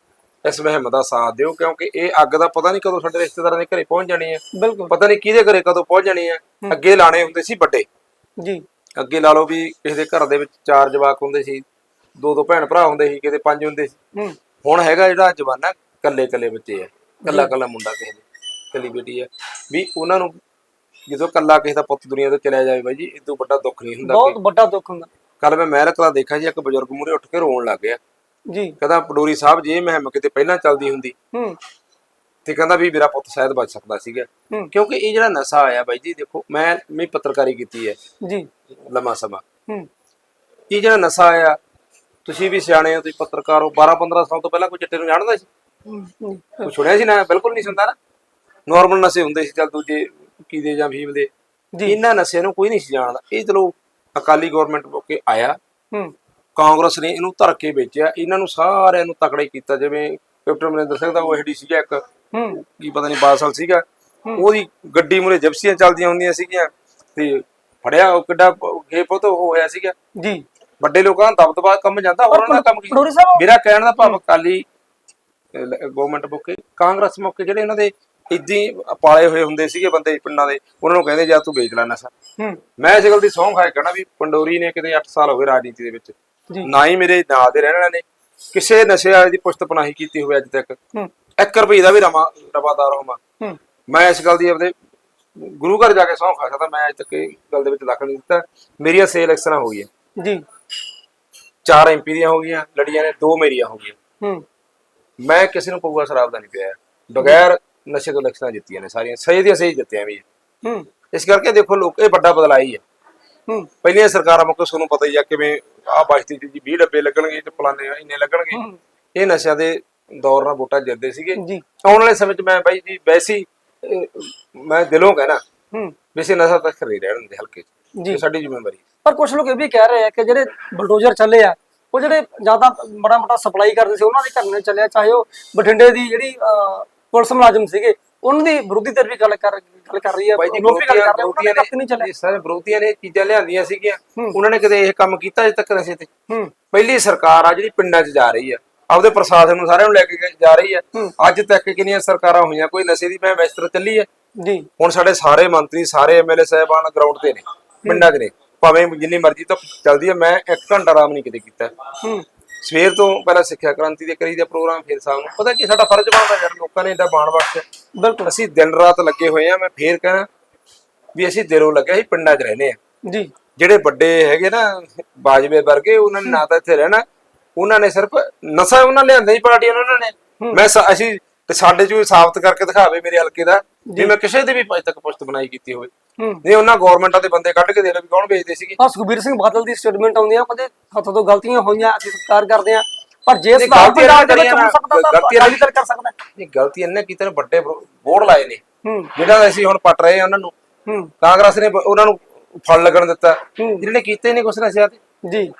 ਇਸ ਮੁਹਿੰਮ ਦਾ ਸਾਥ ਦਿਓ ਕਿਉਂਕਿ ਇਹ ਅੱਗ ਦਾ ਪਤਾ ਨਹੀਂ ਕਦੋਂ ਸਾਡੇ ਰਿਸ਼ਤੇਦਾਰਾਂ ਦੇ ਘਰੇ ਪਹੁੰਚ ਜਾਣੀ ਆ ਬਿਲਕੁਲ। ਪਤਾ ਨਹੀਂ ਕਿਹਦੇ ਘਰੇ ਕਦੋਂ ਪਹੁੰਚ ਜਾਣੀ ਆ ਅੱਗੇ ਲਾਣੇ ਹੁੰਦੇ ਸੀ ਵੱਡੇ। ਜੀ। ਅੱਗੇ ਲਾ ਲਓ ਵੀ ਕਿਸੇ ਦੇ ਘਰ ਦੇ ਵਿੱਚ ਚਾਰ ਜਵਾਕ ਹੁੰਦੇ ਸੀ ਦੋ ਦੋ ਭੈਣ ਭਰਾ ਹੁੰਦੇ ਸੀ ਕਿਤੇ ਪੰਜ ਹੁੰਦੇ ਸੀ। ਹੂੰ। ਹੁਣ ਹੈਗਾ ਜਿਹੜਾ ਜਵਾਨਾ ਕੱਲੇ ਕੱਲੇ ਬੱਚੇ ਆ ਕੱਲਾ ਕੱਲਾ ਮੁੰਡਾ ਕਿਸੇ ਦੇ ਕੱਲੀ ਬੇਟੀ ਆ। ਵੀ ਉਹਨਾਂ ਨੂੰ ਜਦੋਂ ਕੱਲਾ ਕਿਸੇ ਦਾ ਪੁੱਤ ਦੁਨੀਆ ਤੋਂ ਚਲਿਆ ਜਾਵੇ ਬਾਈ ਜੀ ਇਹ ਤੋਂ ਵੱਡਾ ਦੁੱਖ ਨਹੀਂ ਹੁੰਦਾ ਬਹੁਤ ਵੱਡਾ ਦੁੱਖ ਹੁੰਦਾ। ਕੱਲ ਮੈਂ ਮਹਿਲ ਕਲਾ ਦੇਖਿਆ ਜੀ ਇੱਕ ਬਜ਼ੁਰਗ ਮੂਰੇ ਉੱਠ ਕੇ ਰੋਣ ਲੱਗ ਗਿਆ। ਜੀ। ਕਹਿੰਦਾ ਪਡੋਰੀ ਸਾਹਿਬ ਜੇ ਮੁਹਿੰਮ ਕਿਤੇ ਪਹਿਲਾਂ ਚੱਲਦੀ ਹੁੰਦੀ ਹੂੰ। ਤੇ ਕਹਿੰਦਾ ਵੀ ਮੇਰਾ ਪੁੱਤ ਸ਼ਾਇਦ ਬਚ ਸਕਦਾ ਸੀਗਾ। ਕਿਉਂਕਿ ਇਹ ਜਿਹੜਾ ਨਸ਼ਾ ਆਇਆ ਬਾਈ ਜੀ ਦੇਖੋ ਮੈਂ ਮੈਂ ਪੱਤਰਕਾਰੀ ਕੀਤੀ ਹੈ ਜੀ। ਲੰਮਾ ਸਮਾਂ। ਹੂੰ। ਇਹ ਜਿਹੜਾ ਨਸ਼ਾ ਆਇਆ ਤੁਸੀਂ ਵੀ ਸਿਆਣੇ ਹੋ ਤੁਸੀਂ ਪੱਤਰਕਾਰ ਹੋ 12 15 ਸਾਲ ਤੋਂ ਪਹਿਲਾਂ ਕੋਈ ਚਿੱਟੇ ਨੂੰ ਜਾਣਦਾ ਸੀ? ਕੋਈ ਸੁਣਿਆ ਸੀ ਨਾ? ਬਿਲਕੁਲ ਨਹੀਂ ਸੁਣਦਾ ਨਾ। ਨਾਰਮਲ ਨਸ਼ੇ ਹੁੰਦੇ ਸੀ ਚੱਲ ਦੂਜੇ ਕੀ ਦੇ ਜਾਂ ਭੀਮ ਦੇ। ਇਹਨਾਂ ਨਸ਼ਿਆਂ ਨੂੰ ਕੋਈ ਨਹੀਂ ਸੀ ਜਾਣਦਾ। ਇਹ ਚਲੋ ਅਕਾਲੀ ਗਵਰਨਮੈਂਟ ਕੇ ਆਇਆ। ਹੂੰ। ਕਾਂਗਰਸ ਨੇ ਇਹਨੂੰ ਧਰ ਕੇ ਵੇਚਿਆ। ਇਹਨਾਂ ਨੂੰ ਸਾਰਿਆਂ ਨੂੰ ਤਕੜੇ ਕੀਤਾ। ਜਿਵੇਂ ਕੈਪਟਨ ਅਮਰਿੰਦਰ ਸਿੰਘ ਦਾ ਉਹ ਐਡੀ ਸੀਗਾ ਇੱਕ। ਹੂੰ। ਕੀ ਪਤਾ ਨਹੀਂ ਬਾਦਲ ਸੀਗਾ। ਉਹਦੀ ਗੱਡੀ ਮੂਰੇ ਜਿਪਸੀਆਂ ਚੱਲਦੀਆਂ ਹੁੰਦੀਆਂ ਸੀਗੀਆਂ। ਤੇ ਫੜਿਆ ਉਹ ਕਿੱਡਾ ਗੇਪ ਤੋਂ ਉਹ ਹੋਇਆ ਸੀਗਾ। ਜੀ। ਵੱਡੇ ਲੋਕਾਂ ਦਾ ਦਬਦਬਾ ਕੰਮ ਜਾਂਦਾ। ਹੋਰ ਉਹਨਾਂ ਦਾ ਕੰਮ ਕੀ? ਮੇਰਾ ਕਹਿਣ ਦਾ ਭਾਵ ਅਕਾਲੀ ਗਵਰਨਮੈਂਟ ਮੌਕੇ ਕਾਂਗਰਸ ਮੌਕੇ ਜਿਹੜੇ ਇਹਨਾਂ ਦੇ ਇਦਾਂ ਪਾਲੇ ਹੋਏ ਹੁੰਦੇ ਸੀਗੇ ਬੰਦੇ ਪਿੰਡਾਂ ਦੇ ਉਹਨਾਂ ਨੂੰ ਕਹਿੰਦੇ ਜਾ ਤੂੰ ਵੇਚ ਲੈ ਨਸ਼ਾ। ਹੂੰ। ਮੈਂ ਇਸ ਗੱਲ ਦੀ ਸੌਂ ਖਾਏ ਕਹਿਣਾ ਵੀ ਪੰਡੋਰੀ ਨੇ ਕਿਤੇ 8 ਸਾਲ ਹੋ ਗਏ ਰਾਜਨੀਤੀ ਦੇ ਵਿੱਚ। ਨਾ ਹੀ ਮੇਰੇ ਨਾਲ ਦੇ ਰਹਿਣ ਵਾਲਿਆਂ ਨੇ। ਕਿਸੇ ਨਸ਼ੇ ਵਾਲੇ ਦੀ ਪੁਸ਼ਤ ਪਨਾਹੀ ਕੀਤੀ ਹੋਵੇ ਅੱਜ ਤੱਕ। ਹੂੰ। 1 ਰੁਪਏ ਦਾ ਵੀ ਰਵਾ ਰਵਾਦਾਰ ਹੋਵਾਂ। ਹੂੰ। ਮੈਂ ਇਸ ਗੱਲ ਦੀ ਆਪਦੇ ਗੁਰੂ ਘਰ ਜਾ ਕੇ ਸੌਂ ਖਾ ਸਕਦਾ। ਮੈਂ ਅੱਜ ਤੱਕ ਇਹ ਗੱਲ ਦੇ ਵਿੱਚ ਦਖਲ ਨਹੀਂ ਦਿੱਤਾ। ਮੇਰੀਆਂ ਸੇ ਇਲੈਕਸ਼ਨਾਂ ਹੋ ਗਈਆਂ। ਜੀ। ਚਾਰ ਐਮਪੀ ਦੀਆਂ ਹੋ ਗਈਆਂ ਲੜੀਆਂ ਨੇ ਦੋ ਮੇਰੀਆਂ ਹੋ ਗਈਆਂ। ਹੂੰ। ਮੈਂ ਕਿਸੇ ਨੂੰ ਪਊਆ ਸ਼ਰਾਬ ਦਾ ਨਹੀਂ ਪਿਆ। ਬਗੈਰ ਨਸ਼ੇ ਤੋਂ ਇਲੈਕਸ਼ਨਾਂ ਜਿੱਤੀਆਂ ਨੇ ਸਾਰੀਆਂ। ਸਹੀ ਦੀਆਂ ਸਹੀ ਜਿੱਤੀਆਂ ਵੀ ਹੈ। ਹੂੰ। ਇਸ ਕਰਕੇ ਦੇਖੋ ਲੋਕ ਇਹ ਵੱਡਾ ਬਦਲਾਅ ਹੀ ਹੈ ਹੂੰ। ਪਹਿਲੀਆਂ ਸਰਕਾਰਾਂ ਮੁੱਕ ਤੁਹਾਨੂੰ ਪਤਾ ਹੀ ਆ ਕਿਵੇਂ ਆ ਬਸਤੀ ਚ ਜੀ 20 ਡੱਬੇ ਲੱਗਣਗੇ ਤੇ ਫਲਾਣੇ ਇੰਨੇ ਲੱਗਣਗੇ। ਇਹ ਨਸ਼ਿਆਂ ਦੇ ਦੌਰ ਨਾਲ ਵੋਟਾਂ ਜਿੱਤਦੇ ਸੀਗੇ। ਜੀ। ਆਉਣ ਵਾਲੇ ਸਮੇਂ 'ਚ ਮੈਂ ਬਾਈ ਜੀ ਵੈਸੀ ਮੈਂ ਦਿਲੋਂ ਕਹਿਣਾ ਹੂੰ। ਵੈਸੇ ਨਸ਼ਾ ਤੱਕ ਨਹੀਂ ਰਹਿਣ ਦੇ ਹਲਕੇ 'ਚ। ਜੀ। ਸਾਡੀ ਜ਼ਿੰਮੇਵਾਰੀ ਪਰ ਕੁਝ ਲੋਕ ਇਹ ਵੀ ਕਹਿ ਰਹੇ ਆ ਕਿ ਜਿਹੜੇ ਬਲਡੋਜ਼ਰ ਚੱਲੇ ਆ ਉਹ ਜਿਹੜੇ ਜ਼ਿਆਦਾ ਬੜਾ ਮੋਟਾ ਸਪਲਾਈ ਕਰਦੇ ਸੀ ਉਹਨਾਂ ਦੇ ਘਰ ਨੇ ਚੱਲਿਆ ਚਾਹੇ ਉਹ ਬਠਿੰਡੇ ਦੀ ਜਿਹੜੀ ਪੁਲਿਸ ਮੁਲਾਜ਼ਮ ਸੀਗੇ ਉਹਨਾਂ ਦੀ ਵਿਰੋਧੀ ਧਿਰ ਵੀ ਗੱਲ ਕਰ ਗੱਲ ਕਰ ਰਹੀ ਹੈ ਬਾਈ ਜੀ ਲੋਕ ਵੀ ਗੱਲ ਕਰ ਰਹੇ ਤੱਕ ਨਹੀਂ ਚੱਲਿਆ। ਨੇ ਸਾਰੇ ਵਿਰੋਧੀਆਂ ਨੇ ਚੀਜ਼ਾਂ ਲਿਆਂਦੀਆਂ ਸੀਗੀਆਂ। ਹੂੰ। ਉਹਨਾਂ ਨੇ ਕਦੇ ਇਹ ਕੰਮ ਕੀਤਾ ਅਜੇ ਤੱਕ ਨਸ਼ੇ ਤੇ? ਹੂੰ। ਪਹਿਲੀ ਸਰਕਾਰ ਆ ਜਿਹੜੀ ਪਿੰਡਾਂ 'ਚ ਜਾ ਰਹੀ ਆ। ਆਪਦੇ ਪ੍ਰਸ਼ਾਸਨ ਨੂੰ ਸਾਰਿਆਂ ਨੂੰ ਲੈ ਕੇ ਜਾ ਰਹੀ ਆ। ਹੂੰ। ਅੱਜ ਤੱਕ ਕਿੰਨੀਆਂ ਸਰਕਾਰਾਂ ਹੋਈਆਂ ਕੋਈ ਨਸ਼ੇ ਦੀ ਮੈਂ ਵੈਸਤਰ ਚੱਲੀ ਆ। ਜੀ। ਹੁਣ ਸਾਡੇ ਸਾਰੇ ਮੰਤਰੀ ਸਾਰੇ ਐਮਐਲਏ ਸਾਹਿਬਾਨ ਗਰਾਊਂਡ ਤੇ ਨੇ ਪਿੰਡਾਂ 'ਚ ਨੇ। ਭਾਵੇਂ ਜਿੰਨੀ ਮਰਜ਼ੀ ਤੋਂ ਚੱਲਦੀ ਆ ਮੈਂ ਇੱਕ ਘੰਟਾ ਆਰਾਮ ਨਹੀਂ ਕਿਤੇ ਕੀਤਾ। ਹੂੰ। ਸਵੇਰ ਤੋਂ ਪਹਿਲਾਂ ਸਿੱਖਿਆ ਕ੍ਰਾਂਤੀ ਦੇ ਕਰੀ ਦਾ ਪ੍ਰੋਗਰਾਮ ਫਿਰ ਸ਼ਾਮ ਨੂੰ। ਪਤਾ ਕੀ ਸਾਡਾ ਫਰਜ਼ ਬਣਦਾ ਯਾਰ ਲੋਕਾਂ ਨੇ ਏਡਾ ਬਾਣ ਬਖਸ਼ਿਆ। ਬਿਲਕੁਲ। ਅਸੀਂ ਦਿਨ ਰਾਤ ਲੱਗੇ ਹੋਏ ਆ ਮੈਂ ਫੇਰ ਕਹਿਣਾ ਵੀ ਅਸੀਂ ਦਿਲੋਂ ਲੱਗਿਆ ਸੀ ਪਿੰਡਾਂ 'ਚ ਰਹਿੰਦੇ ਆ। ਜੀ। ਜਿਹੜੇ ਵੱਡੇ ਹੈਗੇ ਨਾ ਬਾਜਵੇ ਵਰਗੇ ਉਹਨਾਂ ਨੇ ਨਾ ਤਾਂ ਇੱਥੇ ਰਹਿਣਾ। ਉਹਨਾਂ ਨੇ ਸਿਰਫ ਨਸ਼ਾ ਉਹਨਾਂ ਲਿਆਂਦਾ ਹੀ ਪਾਰਟੀ ਉਹਨਾਂ ਨੇ। ਮੈਂ ਅਸੀਂ ਤੇ ਸਾਡੇ ਚ ਸਾਬਤ ਕਰਕੇ ਦਿਖਾਵੇ ਮੇਰੇ ਹਲਕੇ ਦਾ। ਵੀ ਮੈਂ ਕਿਸੇ ਦੇ ਵੀ ਅੱਜ ਤੱਕ ਪੁਸਤ ਬਣਾਈ ਕੀਤੀ ਹੋਵੇ। ਹੂੰ। ਨਹੀਂ ਉਹਨਾਂ ਗਵਰਨਮੈਂਟਾਂ ਦੇ ਬੰਦੇ ਕੱਢ ਕੇ ਦੇ ਲੋ ਵੀ ਕੌਣ ਵੇਚਦੇ ਸੀਗੇ। ਆ ਸੁਖਬੀਰ ਸਿੰਘ ਬਾਦਲ ਦੀ ਸਟੇਟਮੈਂਟ ਆਉਂਦੀ ਆ ਕਦੇ ਹੱਥੋਂ ਤੋਂ ਗਲਤੀਆਂ ਹੋਈਆਂ ਅਸੀਂ ਸਤਿਕਾਰ ਕਰਦੇ ਆ ਪਰ ਜੇ ਗਲਤੀਆਂ ਪੰਜਾਬ ਦੇ ਵਿੱਚ ਹੋ ਸਕਦਾ ਤਾਂ ਦਲ ਕਰ ਸਕਦਾ। ਹੈ। ਨਹੀਂ ਗਲਤੀ ਇਹਨੇ ਕੀਤੇ ਨੇ ਵੱਡੇ ਬੋਰਡ ਲਾਏ ਨੇ। ਹੂੰ। ਜਿਹੜਾ ਦਾ ਅਸੀਂ ਹੁਣ ਪਟ ਰਹੇ ਆ ਉਹਨਾਂ ਨੂੰ। ਹੂੰ। ਕਾਂਗਰਸ ਨੇ ਉਹਨਾਂ ਨੂੰ ਫਲ ਲੱਗਣ ਦਿੱਤਾ। ਹੂੰ। ਇਹਨਾਂ ਨੇ ਕੀਤੇ ਨਹੀਂ ਕੁਛ ਨਸ਼ਿਆਂ ਤੇ। ਜੀ।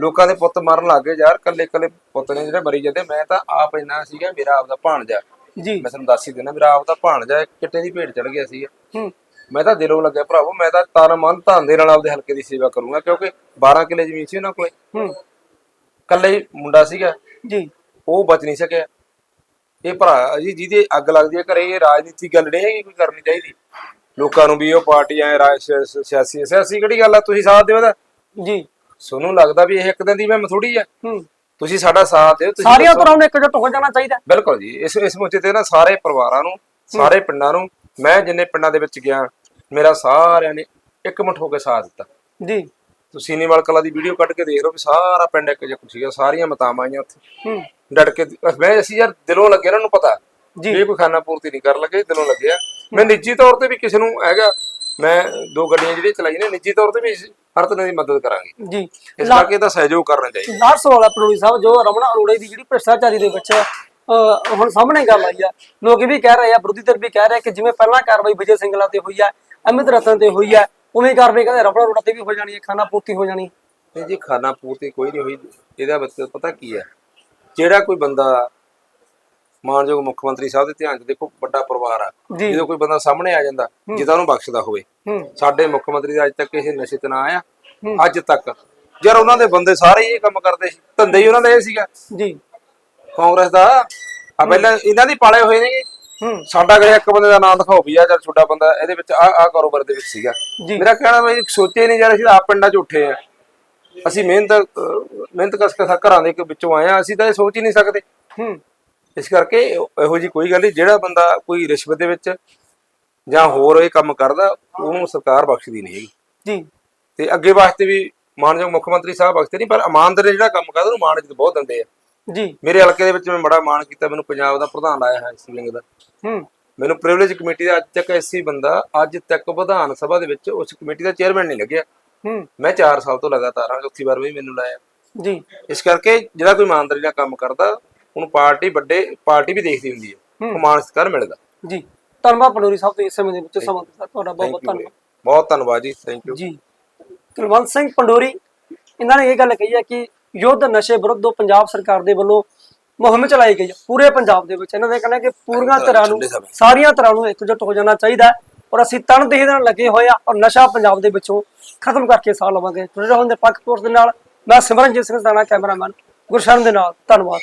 ਲੋਕਾਂ ਦੇ ਪੁੱਤ ਮਰਨ ਲੱਗ ਗਏ ਯਾਰ ਕੱਲੇ ਕੱਲੇ ਪੁੱਤ ਨੇ ਜਿਹੜੇ ਮਰੀ ਜਾਂਦੇ ਮੈਂ ਤਾਂ ਆਪ ਇੰਨਾ ਸੀਗਾ ਮੇਰਾ ਆਪਦਾ ਭਾਣਜਾ। ਜੀ। ਮੈਂ ਤੁਹਾਨੂੰ ਦੱਸ ਹੀ ਦੇਣਾ ਮੇਰਾ ਆਪਦਾ ਭਾਣਜਾ ਚਿੱਟੇ ਦੀ ਭੇਡ ਚੜ ਗਿਆ ਸੀਗਾ ਹੂੰ। ਮੈਂ ਤਾਂ ਦਿਲੋਂ ਲੱਗਿਆ ਭਰਾਵੋ ਮੈਂ ਤਾਂ ਤਨ ਮਨ ਧਨ ਦੇ ਨਾਲ ਆਪਦੇ ਹਲਕੇ ਦੀ ਸੇਵਾ ਕਰੂੰਗਾ ਕਿਉਂਕਿ 12 ਕਿੱਲੇ ਜ਼ਮੀਨ ਸੀ ਉਹਨਾਂ ਕੋਲੇ। ਹੂੰ। ਕੱਲੇ ਮੁੰਡਾ ਸੀਗਾ। ਜੀ। ਉਹ ਬਚ ਨਹੀਂ ਸਕਿਆ। ਇਹ ਭਰਾ ਜੀ ਜਿਹਦੇ ਅੱਗ ਲੱਗਦੀ ਹੈ ਘਰੇ ਇਹ ਰਾਜਨੀਤੀ ਗੱਲ ਨਹੀਂ ਹੈਗੀ ਕੋਈ ਕਰਨੀ ਚਾਹੀਦੀ। ਲੋਕਾਂ ਨੂੰ ਵੀ ਉਹ ਪਾਰਟੀਆਂ ਰਾਜ ਸਿ- ਸਿਆਸੀ ਸਿਆਸੀ ਕਿਹੜੀ ਗੱਲ ਆ? ਤੁਸੀਂ ਸਾਥ ਦਿਓ ਇਹਦਾ ਜੀ। ਤੁਹਾਨੂੰ ਲੱਗਦਾ ਵੀ ਇਹ ਇੱਕ ਦਿਨ ਦੀ ਮੈਂ ਥੋੜੀ ਆ। ਹੂੰ। ਤੁਸੀਂ ਸਾਡਾ ਸਾਥ ਦਿਓ ਤੁਸੀਂ ਸਾਰੀਆਂ। ਤਰ੍ਹਾਂ ਨੂੰ ਇਕਜੁੱਟ ਹੋ ਜਾਣਾ ਚਾਹੀਦਾ। ਬਿਲਕੁਲ ਜੀ ਇਸ ਇਸ ਮੌਕੇ ਤੇ ਨਾ ਸਾਰੇ ਪਰਿਵਾਰਾਂ ਨੂੰ ਸਾਰੇ ਪਿੰਡਾਂ ਨੂੰ ਮੈਂ ਜਿੰਨੇ ਪਿੰਡਾਂ ਦੇ ਵਿੱਚ ਗਿਆ ਮੇਰਾ ਸਾਰਿਆਂ ਨੇ ਇੱਕ ਮੁੱਠ ਹੋ ਕੇ ਸਾਥ ਦਿੱਤਾ। ਜੀ। ਤੁਸੀਂ ਨੀਵਾਲ ਕਲਾ ਦੀ ਵੀਡੀਓ ਕੱਢ ਕੇ ਦੇਖ ਲਓ ਵੀ ਸਾਰਾ ਪਿੰਡ ਇੱਕ ਜਿਹਾ ਸੀਗਾ ਸਾਰੀਆਂ ਮਤਾਵਾਂ ਆਈਆਂ ਉੱਥੇ। ਹੂੰ। ਡਟ ਕੇ ਮੈਂ ਅਸੀਂ ਯਾਰ ਦਿਲੋਂ ਲੱਗੇ ਇਹਨਾਂ ਨੂੰ ਪਤਾ। ਜੀ। ਇਹ ਕੋਈ ਖਾਨਾ ਪੂਰਤੀ ਨਹੀਂ ਕਰਨ ਲੱਗੇ ਦਿਲੋਂ ਲੱਗਿਆ ਮੈਂ ਨਿੱਜੀ ਤੌਰ ਤੇ ਵੀ ਕਿਸੇ ਨੂੰ ਹੈਗਾ ਮੈਂ ਦੋ ਗੱਡੀਆਂ ਜਿਹੜੀਆਂ ਚਲਾਈਆਂ ਨੇ ਨਿੱਜੀ ਤੌਰ ਤੇ ਵੀ ਹਰ ਤਰ੍ਹਾਂ ਦੀ ਮਦਦ ਕਰਾਂਗੇ। ਜੀ। ਇਸ ਕਰਕੇ ਇਹਦਾ ਸਹਿਯੋਗ ਕਰਨਾ ਚਾਹੀਦਾ। ਲਾਸਟ ਸਵਾਲ ਆ ਸਾਹਿਬ ਜੋ ਰਮਣਾ ਅਰੋੜੇ ਦੀ ਜਿਹੜੀ ਭ੍ਰਿਸ਼ਟਾਚਾਰੀ ਦੇ ਵਿੱਚ ਹੁਣ ਸਾਹਮਣੇ ਗੱਲ ਆਈ ਆ। ਲੋਕ ਇਹ ਵੀ ਕਹਿ ਰਹੇ ਆ ਵਿਰੋਧੀ ਧਿਰ ਵੀ ਕਹਿ ਰਹੇ ਕਿ ਜਿਵੇਂ ਪਹਿਲਾਂ ਕਾਰਵਾਈ ਵਿਜੇ ਸਿੰਗਲਾ ਤੇ ਹੋਈ ਆ ਅਮਿਤ ਰਤਨ ਤੇ ਹੋਈ ਆ ਉਵੇਂ ਕਾਰਵਾਈ ਕਹਿੰਦੇ ਰਮਣਾ ਅਰੋੜਾ ਤੇ ਵੀ ਹੋ ਜਾਣੀ ਹੈ ਖਾਣਾ ਪੂਰਤੀ ਹੋ ਜਾਣੀ। ਨਹੀਂ ਜੀ ਖਾਨਾ ਪੂਰਤੀ ਕੋਈ ਨਹੀਂ ਹੋਈ। ਇਹਦਾ ਮਤਲਬ ਪਤਾ ਕੀ ਹੈ ਜਿਹੜਾ ਕੋਈ ਬੰਦਾ ਮਾਨਯੋਗ ਮੁੱਖ ਮੰਤਰੀ ਸਾਹਿਬ ਦੇ ਧਿਆਨ 'ਚ ਦੇਖੋ ਵੱਡਾ ਪਰਿਵਾਰ ਆ। ਜੀ। ਜਦੋਂ ਕੋਈ ਬੰਦਾ ਸਾਹਮਣੇ ਆ ਜਾਂਦਾ ਜਿਹਦਾ ਉਹਨੂੰ ਬਖਸ਼ਦਾ ਹੋਵੇ। ਹੂੰ। ਸਾਡੇ ਮੁੱਖ ਮੰਤਰੀ ਦਾ ਅੱਜ ਤੱਕ ਕਿਸੇ ਨਸ਼ੇ ਤੇ ਨਾ ਆਇਆ। ਹੂੰ। ਅੱਜ ਤੱਕ। ਯਾਰ ਉਹਨਾਂ ਦੇ ਬੰਦੇ ਸਾਰੇ ਹੀ ਇਹ ਕੰਮ ਕਰਦੇ ਸੀ। ਧੰਦੇ ਹੀ ਉਹਨਾਂ ਦਾ ਇਹ ਸੀਗਾ। ਜੀ। ਕਾਂਗਰਸ ਦਾ। ਆ ਪਹਿਲਾਂ ਇਹਨਾਂ ਦੀ ਪਾਲੇ ਹੋਏ ਨੇ ਹੂੰ। ਸਾਡਾ ਕਹੇ ਇੱਕ ਬੰਦੇ ਦਾ ਨਾਮ ਦਿਖਾਓ ਵੀ ਆ ਜਦ ਛੋਟਾ ਬੰਦਾ ਇਹਦੇ ਵਿੱਚ ਆ ਆ ਕਾਰੋਬਾਰ ਦੇ ਵਿੱਚ ਸੀਗਾ। ਜੀ। ਮੇਰਾ ਕਹਿਣਾ ਵੀ ਸੋਚੇ ਨਹੀਂ ਯਾਰ ਅਸੀਂ ਤਾਂ ਆਪ ਪਿੰਡਾਂ 'ਚ ਉੱਠੇ ਆ। ਅਸੀਂ ਮਿਹਨਤ ਅਹ, ਮਿਹਨਤ ਕਸ ਕੇ ਘਰਾਂ ਦੇ ਵਿੱਚੋਂ ਆਏ ਆ। ਅਸੀਂ ਤਾਂ ਇਹ ਸੋਚ ਹੀ ਨਹੀਂ ਸਕਦੇ। ਹੂੰ। ਇਸ ਕਰਕੇ ਇਹੋ ਜੀ ਕੋਈ ਗੱਲ ਨਹੀਂ ਜਿਹੜਾ ਬੰਦਾ ਕੋਈ ਰਿਸ਼ਵਤ ਦੇ ਵਿੱਚ ਜਾਂ ਹੋਰ ਇਹ ਕੰਮ ਕਰਦਾ ਉਹਨੂੰ ਸਰਕਾਰ ਬਖਸ਼ਦੀ ਨਹੀਂ ਹੈਗੀ। ਜੀ। ਤੇ ਅੱਗੇ ਵਾਸਤੇ ਵੀ ਮਾਨਯੋਗ ਮੁੱਖ ਮੰਤਰੀ ਸਾਹਿਬ ਬਖਸ਼ਦੇ ਨਹੀਂ ਪਰ ਇਮਾਨਦਾਰ ਜਿਹੜਾ ਕੰਮ ਕਰਦਾ ਉਹਨੂੰ ਮਾਣ ਇੱਜ਼ਤ ਬਹੁਤ ਦਿੰਦੇ ਆ। ਜੀ। ਮੇਰੇ ਹਲਕੇ ਦੇ ਵਿੱਚ ਮੈਂ ਬੜਾ ਮਾਣ ਕੀਤਾ ਮੈਨੂੰ ਪੰਜਾਬ ਦਾ ਪ੍ਰਧਾਨ ਲਾਇਆ ਹੈ ਐਸਸੀ ਵਿੰਗ ਦਾ। ਹੂੰ। ਮੈਨੂੰ ਪ੍ਰਿਵਿਲੇਜ ਕਮੇਟੀ ਦਾ ਅੱਜ ਤੱਕ ਐਸਸੀ ਬੰਦਾ ਅੱਜ ਤੱਕ ਵਿਧਾਨ ਸਭਾ ਦੇ ਵਿੱਚ ਉਸ ਕਮੇਟੀ ਦਾ ਚੇਅਰਮੈਨ ਨਹੀਂ ਲੱਗਿਆ। ਹੂੰ। ਮੈਂ 4 ਸਾਲ ਤੋਂ ਲਗਾਤਾਰ ਹਾਂ ਚੌਥੀ ਵਾਰ ਵੀ ਮੈਨੂੰ ਲਾਇਆ। ਜੀ। ਇਸ ਕਰਕੇ ਜਿਹੜਾ ਕੋਈ ਇਮਾਨਦਾਰੀ ਨਾਲ ਕੰਮ ਕਰਦਾ ਉਹਨੂੰ ਪਾਰਟੀ ਵੱਡੇ ਪਾਰਟੀ ਵੀ ਦੇਖਦੀ ਹੁੰਦੀ ਹੈ। ਮਾਣ ਸਤਿਕਾਰ ਮਿਲਦਾ। ਜੀ। ਧੰਨਵਾਦ ਪਟੋਲੀ ਸਾਹਿਬ ਤੋਂ ਇਸ ਸਮੇਂ ਦੇ ਵਿੱਚ ਸਮਾਂ ਦਿੱਤਾ। ਤੁਹਾਡਾ ਬਹੁਤ ਬਹੁਤ ਧੰਨਵਾਦ। ਬਹੁਤ ਧੰਨਵਾਦ ਜੀ। ਥੈਂਕ ਯੂ ਜੀ। ਕੁਲਵੰਤ ਸਿੰਘ ਪੰਡੋਰੀ ਇਹਨਾਂ ਨੇ ਇਹ ਗੱਲ ਕਹੀ ਹੈ ਕਿ ਯੁੱਧ ਨਸ਼ੇ ਵਿਰੁੱਧ ਪੰਜਾਬ ਸਰਕਾਰ ਦੇ ਵੱਲੋਂ ਮੁਹਿੰਮ ਚਲਾਈ ਗਈ ਹੈ। ਪੂਰੇ ਪੰਜਾਬ ਦੇ ਵਿੱਚ ਇਹਨਾਂ ਦੇ ਕਹਿੰਦੇ ਕਿ ਪੂਰੀਆਂ ਤਰ੍ਹਾਂ ਨੂੰ ਸਾਰੀਆਂ ਤਰ੍ਹਾਂ ਨੂੰ ਇਕਜੁੱਟ ਹੋ ਜਾਣਾ ਚਾਹੀਦਾ ਔਰ ਅਸੀਂ ਤਨਦੇਹੀ ਨਾਲ ਲੱਗੇ ਹੋਏ ਆ ਔਰ ਨਸ਼ਾ ਪੰਜਾਬ ਦੇ ਵਿੱਚੋਂ ਖਤਮ ਕਰਕੇ ਸਾਹ ਲਵਾਂਗੇ। ਜੁੜੇ ਰਹੋ ਦੇ ਪੱਖ ਦੇ ਨਾਲ ਮੈਂ ਸਿਮਰਨਜੀਤ ਸਿੰਘ ਦਾਣਾ ਕੈਮਰਾਮੈਨ ਗੁਰਸ਼ਰਨ ਦੇ ਨਾਲ। ਧੰਨਵਾਦ।